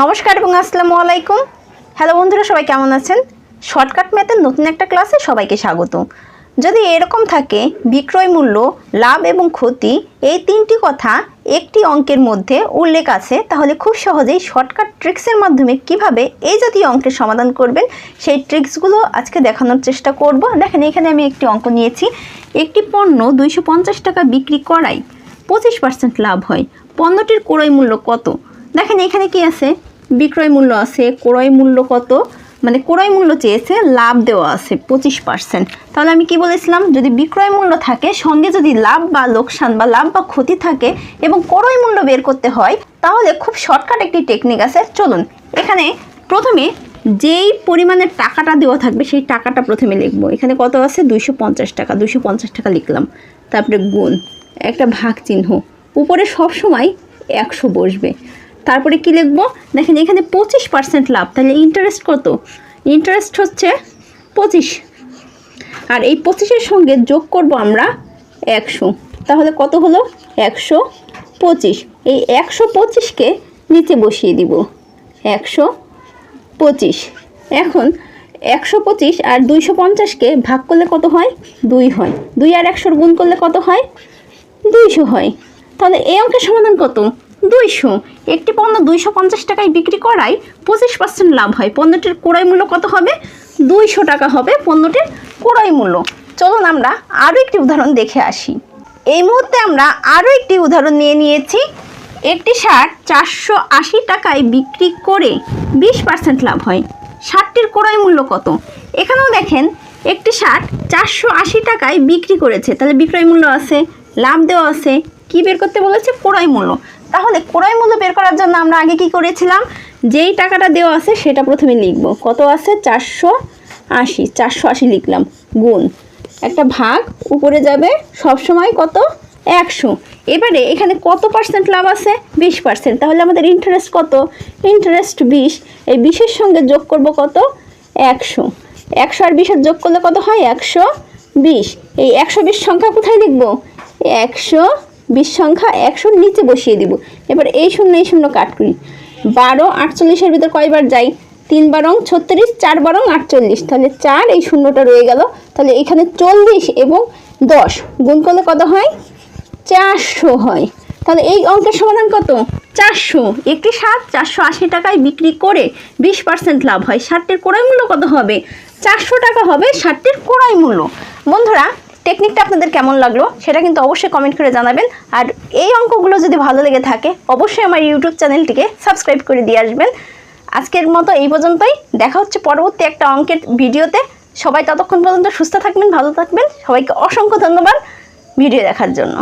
নমস্কার এবং আসসালামু আলাইকুম। হ্যালো বন্ধুরা, সবাই কেমন আছেন? শর্টকাট ম্যাথের নতুন একটা ক্লাসে সবাইকে স্বাগত যদি এরকম থাকে, বিক্রয় মূল্য, লাভ এবং ক্ষতি, এই তিনটি কথা একটি অঙ্কের মধ্যে উল্লেখ আছে, তাহলে খুব সহজেই শর্টকাট ট্রিক্সের মাধ্যমে কীভাবে এই জাতীয় অঙ্কের সমাধান করবেন, সেই ট্রিক্সগুলো আজকে দেখানোর চেষ্টা করব। দেখেন, এখানে আমি একটি অঙ্ক নিয়েছি। একটি পণ্য দুইশো পঞ্চাশ টাকা বিক্রি করায় পঁচিশ পার্সেন্ট লাভ হয়। পণ্যটির ক্রয় মূল্য কত? দেখেন এখানে কি আছে? বিক্রয় মূল্য আছে, ক্রয় মূল্য কত? মানে ক্রয় মূল্য চেয়েছে, লাভ দেওয়া আছে, পঁচিশ পার্সেন্ট তাহলে আমি কি বলেছিলাম? যদি বিক্রয় মূল্য থাকে, সঙ্গে যদি লাভ বা লোকসান বা লাভ বা ক্ষতি থাকে এবং ক্রয় মূল্য বের করতে হয়, তাহলে খুব শর্টকাট একটি টেকনিক আছে। চলুন, এখানে প্রথমে যেই পরিমাণের টাকাটা দেওয়া থাকবে, সেই টাকাটা প্রথমে লিখব। এখানে কত আছে? দুইশো পঞ্চাশ টাকা। দুইশো পঞ্চাশ টাকা লিখলাম। তারপরে গুণ, একটা ভাগ চিহ্ন উপরে সব সময় একশো বসবে। তারপরে কি লিখব? দেখেন এখানে পঁচিশ পার্সেন্ট লাভ, তাহলে ইন্টারেস্ট কত? ইন্টারেস্ট হচ্ছে পঁচিশ। আর এই পঁচিশের সঙ্গে যোগ করব আমরা একশো। তাহলে কত হলো? একশো পঁচিশ। এই একশো পঁচিশকে নিচে বসিয়ে দিব। একশো পঁচিশ। এখন একশো পঁচিশ আর দুইশো পঞ্চাশকে ভাগ করলে কত হয়? দুই হয়। দুই আর একশোর গুণ করলে কত হয়? দুইশো হয়। তাহলে এই অঙ্কের সমাধান কত? দুইশো। একটি পণ্য দুইশো পঞ্চাশ টাকায় বিক্রি করায় পঁচিশ পার্সেন্ট লাভ হয়। পণ্যটির ক্রয় মূল্য কত হবে? দুইশো টাকা হবে পণ্যটির ক্রয় মূল্য। চলুন আমরা আরও একটি উদাহরণ দেখে আসি। এই মুহূর্তে আমরা আরও একটি উদাহরণ নিয়ে নিয়েছি। একটি শার্ট চারশো আশি টাকায় বিক্রি করে বিশ পার্সেন্ট লাভ হয়। শার্টটির ক্রয় মূল্য কত? এখানেও দেখেন, একটি শার্ট চারশো আশি টাকায় বিক্রি করেছে। তাহলে বিক্রয় মূল্য আছে, লাভ দেওয়া আছে। কি বের করতে বলেছে? ক্রয় মূল্য। তাহলে ক্রয় মূল্য বের করার জন্য আমরা আগে কি করেছিলাম? যেই টাকাটা দেওয়া আছে সেটা প্রথমে লিখব। কত আছে? চারশো আশি। চারশো আশি লিখলাম। গুণ। একটা ভাগ। উপরে যাবে সব সময় কত? একশো। এবারে এখানে কত পার্সেন্ট লাভ আছে? বিশ পার্সেন্ট তাহলে আমাদের ইন্টারেস্ট কত? ইন্টারেস্ট বিশ। এই বিশের সঙ্গে যোগ করব কত? একশো। একশো আর বিশের যোগ করলে কত হয়? একশো বিশ। এই একশো বিশ সংখ্যা কোথায় লিখব? একশো বিশ সংখ্যা একশোর নিচে বসিয়ে দিব। এবার এই শূন্য এই শূন্য কাট করি। বারো, আটচল্লিশের ভিতর কয়বার যাই? তিন বারং ছত্রিশ চার বারং আটচল্লিশ। তাহলে চার, এই শূন্যটা রয়ে গেল। তাহলে এখানে চল্লিশ এবং দশ। গুণ করলে কত হয়? চারশো হয়। তাহলে এই অঙ্কের সমাধান কত? চারশো। একটি সাত, চারশো আশি টাকায় বিক্রি করে বিশ পার্সেন্ট লাভ হয়। ষাটটির ক্রয় মূল্য কত হবে? চারশো টাকা হবে ষাটটির ক্রয় মূল্য। বন্ধুরা টেকনিকটা আপনাদের কেমন লাগল সেটা কিন্তু অবশ্যই কমেন্ট করে জানাবেন। আর এই অঙ্কগুলো যদি ভালো লেগে থাকে, অবশ্যই আমার ইউটিউব চ্যানেলটিকে সাবস্ক্রাইব করে দিয়ে আসবেন। আজকের মতো এই পর্যন্তই। দেখা হচ্ছে পরবর্তী একটা অঙ্কের ভিডিওতে। সবাই ততক্ষণ পর্যন্ত সুস্থ থাকবেন, ভালো থাকবেন। সবাইকে অসংখ্য ধন্যবাদ ভিডিও দেখার জন্য।